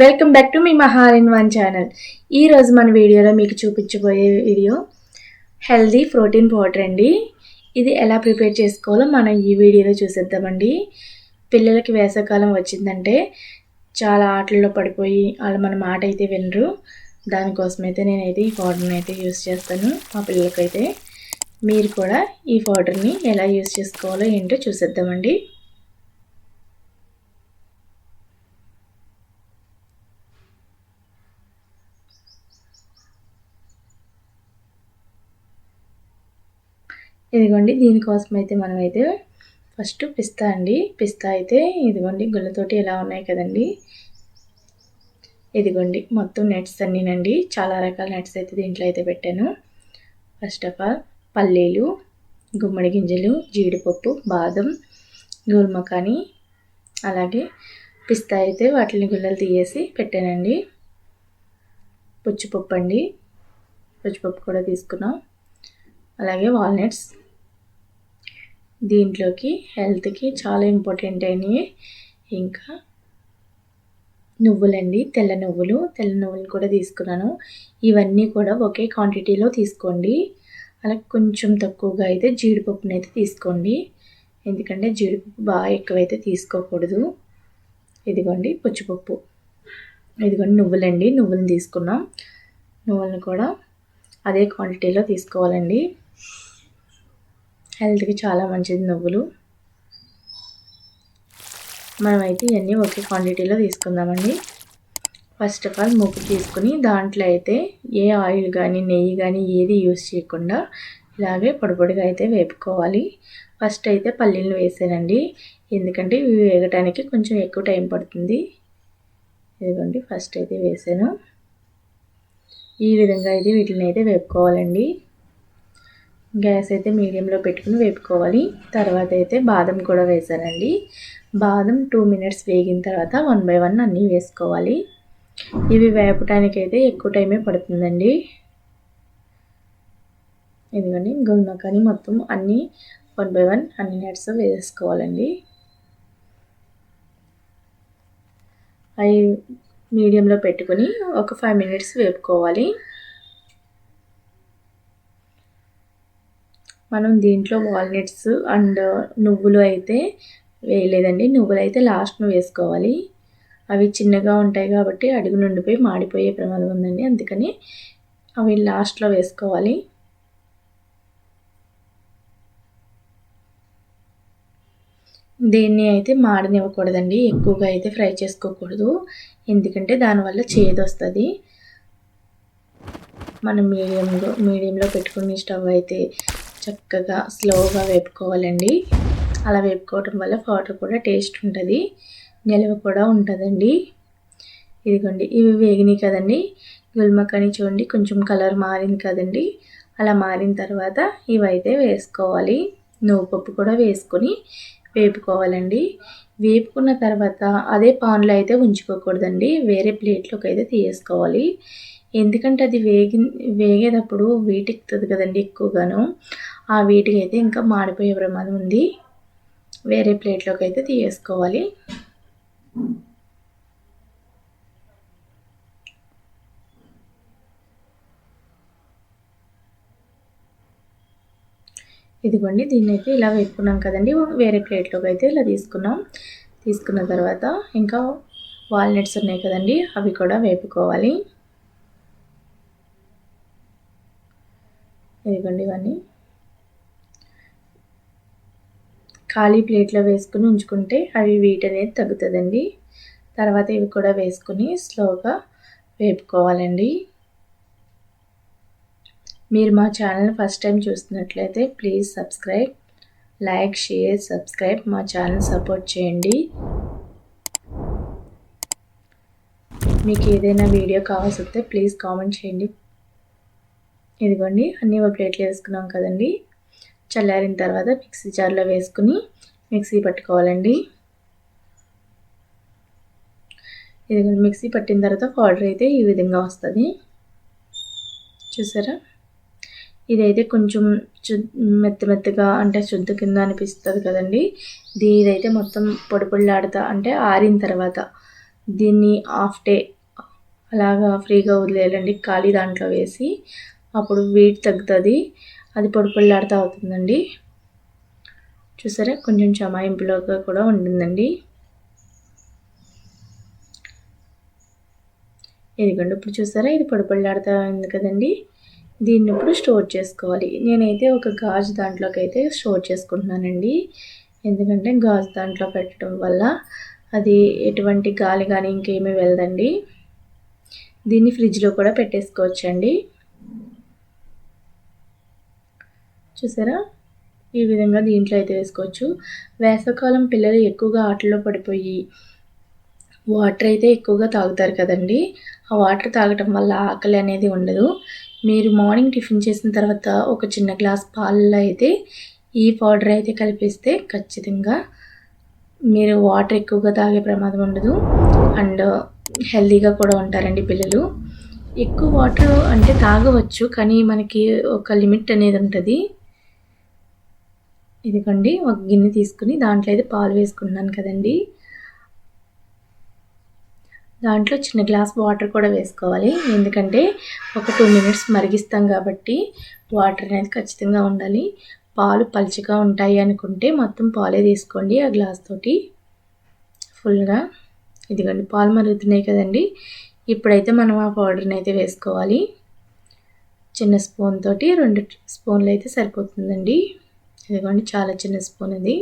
Welcome back to మీ Mahar in one channel ఈరోజు మన వీడియోలో మీకు చూపించబోయే వీడియో హెల్దీ ప్రోటీన్ పౌడర్ అండి. ఇది ఎలా ప్రిపేర్ చేసుకోవాలో మనం ఈ వీడియోలో చూసేద్దామండి. పిల్లలకి వేసవకాలం వచ్చిందంటే చాలా ఆటల్లో పడిపోయి వాళ్ళు మన మాట అయితే వినరు. దానికోసమైతే అయితే నేనైతే ఈ పౌడర్ని అయితే యూస్ చేస్తాను మా పిల్లలకైతే. మీరు కూడా ఈ పౌడర్ని ఎలా యూస్ చేసుకోవాలో ఏంటో చూసేద్దామండి. ఇదిగోండి దీనికోసం అయితే మనమైతే ఫస్ట్ పిస్తా అండి. పిస్తా అయితే ఇదిగోండి గుళ్ళతోటి ఎలా ఉన్నాయి కదండి. ఇదిగోండి మొత్తం నెట్స్ అన్నీనండి. చాలా రకాల నెట్స్ అయితే దీంట్లో అయితే పెట్టాను. ఫస్ట్ ఆఫ్ ఆల్ పల్లీలు గుమ్మడి గింజలు జీడిపప్పు బాదం గోల్మకాని అలాగే పిస్తా అయితే వాటిని గుళ్ళలు తీయేసి పెట్టానండి. పుచ్చిపప్పు అండి. పుచ్చిపప్పు కూడా తీసుకున్నాం. అలాగే వాల్నట్స్ దీంట్లోకి హెల్త్కి చాలా ఇంపార్టెంట్ అయినవి ఇంకా నువ్వులండి తెల్ల నువ్వులు. తెల్ల నువ్వులు కూడా తీసుకున్నాను. ఇవన్నీ కూడా ఒకే క్వాంటిటీలో తీసుకోండి. అలా కొంచెం తక్కువగా అయితే జీడిపప్పును అయితే తీసుకోండి. ఎందుకంటే జీడిపప్పు బాగా ఎక్కువైతే తీసుకోకూడదు. ఇదిగోండి పుచ్చిపప్పు. ఇదిగోండి నువ్వులండి. నువ్వులను తీసుకున్నాం. నువ్వులను కూడా అదే క్వాంటిటీలో తీసుకోవాలండి. హెల్త్కి చాలా మంచిది నువ్వులు. మనమైతే ఇవన్నీ ఒకే క్వాంటిటీలో తీసుకుందామండి. ఫస్ట్ ఆఫ్ ఆల్ ముగ్గు తీసుకుని దాంట్లో అయితే ఏ ఆయిల్ కానీ నెయ్యి కానీ ఏది యూస్ చేయకుండా ఇలాగే పొడిపొడిగా అయితే వేపుకోవాలి. ఫస్ట్ అయితే పల్లీలు వేసానండి. ఎందుకంటే ఇవి వేగటానికి కొంచెం ఎక్కువ టైం పడుతుంది. ఇదిగోండి ఫస్ట్ అయితే వేసాను. ఈ విధంగా అయితే వీటిని అయితే వేపుకోవాలండి. గ్యాస్ అయితే మీడియంలో పెట్టుకుని వేపుకోవాలి. తర్వాత అయితే బాదం కూడా వేసానండి. బాదం టూ మినిట్స్ వేగిన తర్వాత వన్ బై వన్ అన్నీ వేసుకోవాలి. ఇవి వేపటానికి అయితే ఎక్కువ టైమే పడుతుందండి. ఎందుకంటే కానీ మొత్తం అన్నీ వన్ బై వన్ అన్ని నట్స్ వేసుకోవాలండి. అవి మీడియంలో పెట్టుకుని ఒక ఫైవ్ మినిట్స్ వేపుకోవాలి. మనం దీంట్లో వాల్నట్స్ అండ్ నువ్వులు అయితే వేయలేదండి. నువ్వులు అయితే లాస్ట్ను వేసుకోవాలి. అవి చిన్నగా ఉంటాయి కాబట్టి అడుగు నుండిపోయి మాడిపోయే ప్రమాదం ఉందండి. అందుకని అవి లాస్ట్లో వేసుకోవాలి. దీన్ని అయితే మాడనివ్వకూడదండి. ఎక్కువగా అయితే ఫ్రై చేసుకోకూడదు. ఎందుకంటే దానివల్ల చేదు వస్తుంది. మనం మీడియంలో మీడియంలో పెట్టుకుని స్టవ్ అయితే చక్కగా స్లోగా వేపుకోవాలండి. అలా వేపుకోవటం వల్ల పౌడర్ కూడా టేస్ట్ ఉంటుంది నిలవ కూడా ఉంటుందండి. ఇదిగోండి ఇవి వేగినాయి కదండి. గుల్మక్కని చూడండి కొంచెం కలర్ మారింది కదండి. అలా మారిన తర్వాత ఇవైతే వేసుకోవాలి. నువ్వు పప్పు కూడా వేసుకొని వేపుకోవాలండి. వేపుకున్న తర్వాత అదే పాన్లో అయితే ఉంచుకోకూడదండి. వేరే ప్లేట్లోకి అయితే తీసుకోవాలి ఎందుకంటే అది వేగి వేగేటప్పుడు వీటెక్కుతుంది కదండి ఎక్కువగాను. ఆ వీటికి అయితే ఇంకా మాడిపోయే ప్రమాదం ఉంది. వేరే ప్లేట్లోకి అయితే తీసుకోవాలి ఇదిగోండి దీన్ని అయితే ఇలా వేపుకున్నాం కదండి. వేరే ప్లేట్లోకి అయితే ఇలా తీసుకున్నాం. తీసుకున్న తర్వాత ఇంకా వాల్నట్స్ ఉన్నాయి కదండి అవి కూడా వేపుకోవాలి. ఇదిగోండి ఇవన్నీ. ఖాళీ ప్లేట్లో వేసుకుని ఉంచుకుంటే అవి వీట్ అనేది తగ్గుతుందండి. తర్వాత ఇవి కూడా వేసుకుని స్లోగా వేపుకోవాలండి. మీరు మా ఛానల్ ఫస్ట్ టైం చూస్తున్నట్లయితే please subscribe like share subscribe మా ఛానల్ సపోర్ట్ చేయండి. మీకు ఏదైనా వీడియో కావాల్సి వస్తే ప్లీజ్ కామెంట్ చేయండి. ఇదిగోండి అన్నీ ఒక ప్లేట్లు వేసుకున్నాం కదండి. చల్లారిన తర్వాత మిక్సీ జార్లో వేసుకుని మిక్సీ పట్టుకోవాలండి. ఇది మిక్సీ పట్టిన తర్వాత పౌడర్ అయితే ఈ విధంగా వస్తుంది. చూసారా? ఇదైతే కొంచెం మెత్త మెత్తగా అంటే శుద్ధ కింద అనిపిస్తుంది కదండి. దీనిదైతే మొత్తం పొడి పొడిలాడుతా అంటే ఆరిన తర్వాత దీన్ని హాఫ్ డే అలాగా ఫ్రీగా వదిలేయాలండి ఖాళీ దాంట్లో వేసి. అప్పుడు వీట్ తగ్గుతుంది. అది పొడి పొడిలాడుతూ అవుతుందండి. చూసారా? కొంచెం చమాయింపులోగా కూడా ఉంటుందండి. ఇదిగోండి ఇప్పుడు చూసారా? ఇది పొడి పొడిలాడుతూ ఉంది కదండి. దీన్ని ఇప్పుడు స్టోర్ చేసుకోవాలి. నేనైతే ఒక గాజు దాంట్లోకి అయితే స్టోర్ చేసుకుంటున్నానండి. ఎందుకంటే గాజు దాంట్లో పెట్టడం వల్ల అది ఎటువంటి గాలి కానీ ఇంకేమీ వెళ్ళదండి. దీన్ని ఫ్రిడ్జ్లో కూడా పెట్టేసుకోవచ్చండి. చూసారా? ఈ విధంగా దీంట్లో అయితే వేసుకోవచ్చు. వేసవకాలం పిల్లలు ఎక్కువగా ఆటల్లో పడిపోయి వాటర్ అయితే ఎక్కువగా తాగుతారు కదండి. ఆ వాటర్ తాగటం వల్ల ఆకలి అనేది ఉండదు. మీరు మార్నింగ్ టిఫిన్ చేసిన తర్వాత ఒక చిన్న గ్లాస్ పాలలో అయితే ఈ పౌడర్ అయితే కలిపిస్తే ఖచ్చితంగా మీరు వాటర్ ఎక్కువగా తాగే ప్రమాదం ఉండదు. అండ్ హెల్తీగా కూడా ఉంటారండి పిల్లలు. ఎక్కువ వాటర్ అంటే తాగవచ్చు కానీ మనకి ఒక లిమిట్ అనేది ఉంటుంది. ఇదిగోండి ఒక గిన్నె తీసుకుని దాంట్లో అయితే పాలు వేసుకున్నాను కదండి. దాంట్లో చిన్న గ్లాస్ వాటర్ కూడా వేసుకోవాలి. ఎందుకంటే ఒక టూ మినిట్స్ మరిగిస్తాం కాబట్టి వాటర్ అనేది ఖచ్చితంగా ఉండాలి. పాలు పలుచగా ఉంటాయి అనుకుంటే మొత్తం పాలే తీసుకోండి ఆ గ్లాస్ తోటి. ఫుల్గా. ఇదిగోండి పాలు మరుగుతున్నాయి కదండి. ఇప్పుడైతే మనం ఆ పౌడర్ని అయితే వేసుకోవాలి. చిన్న స్పూన్ తోటి రెండు స్పూన్లు అయితే సరిపోతుందండి. ఇదిగోండి చాలా చిన్న స్పూన్ ఇది.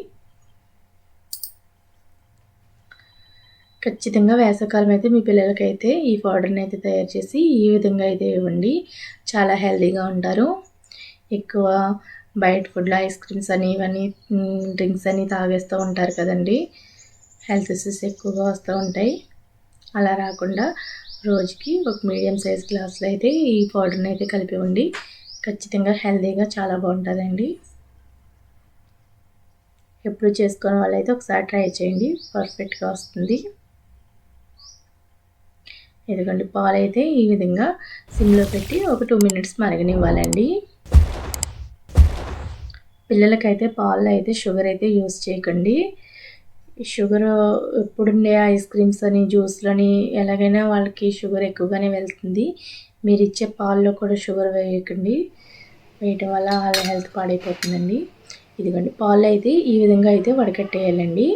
ఖచ్చితంగా వేసవకాలం అయితే మీ పిల్లలకైతే ఈ పౌడర్ని అయితే తయారు చేసి ఈ విధంగా అయితే ఇవ్వండి. చాలా హెల్తీగా ఉంటారు. ఎక్కువ బయట ఫుడ్లో ఐస్ క్రీమ్స్ అని ఇవన్నీ డ్రింక్స్ అని తాగేస్తూ ఉంటారు కదండి. హెల్త్ ఇష్యూస్ ఎక్కువగా వస్తూ ఉంటాయి. అలా రాకుండా రోజుకి ఒక మీడియం సైజ్ గ్లాసులో అయితే ఈ పౌడర్ని అయితే కలిపి ఉండి ఖచ్చితంగా హెల్తీగా చాలా బాగుంటుందండి. ఎప్పుడు చేసుకునే వాళ్ళైతే ఒకసారి ట్రై చేయండి. పర్ఫెక్ట్గా వస్తుంది. ఎందుకంటే పాలు అయితే ఈ విధంగా సిమ్లో పెట్టి ఒక టూ మినిట్స్ మరగనివ్వాలండి. పిల్లలకైతే పాలు అయితే షుగర్ అయితే యూస్ చేయకండి. షుగర్ ఎప్పుడుండే ఐస్ క్రీమ్స్ అని జ్యూస్లని ఎలాగైనా వాళ్ళకి షుగర్ ఎక్కువగానే వెళ్తుంది. మీరు ఇచ్చే పాల్లో కూడా షుగర్ వేయకండి. వేయటం వల్ల వాళ్ళ హెల్త్ పాడైపోతుందండి. ఇదిగోండి పాలు అయితే ఈ విధంగా అయితే వడకట్టేయాలండి.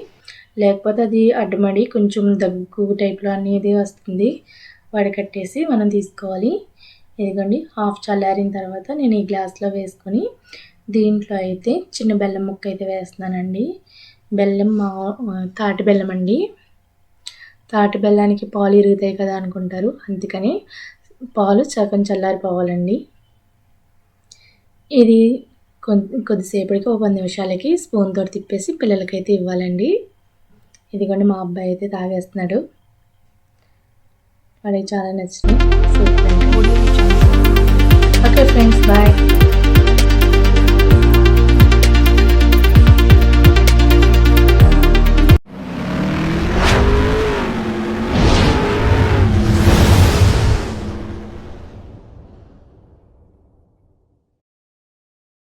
లేకపోతే అది అడ్డమడి కొంచెం దగ్గు టైప్లో అనేది వస్తుంది. వడకట్టేసి మనం తీసుకోవాలి. ఇదిగోండి హాఫ్ చల్లారిన తర్వాత నేను ఈ గ్లాస్లో వేసుకొని దీంట్లో అయితే చిన్న బెల్లం ముక్క అయితే వేస్తున్నానండి. బెల్లం మా తాటి బెల్లం అండి. తాటి బెల్లానికి పాలు ఇరుగుతాయి కదా అనుకుంటారు. అందుకని పాలు సగం చల్లారిపోవాలండి. ఇది కొద్దిసేపటికి ఒక పది నిమిషాలకి స్పూన్ తోటి తిప్పేసి పిల్లలకైతే ఇవ్వాలండి. ఇదిగోండి మా అబ్బాయి అయితే తాగేస్తున్నాడు. వాడికి చాలా నచ్చింది. Okay friends bye.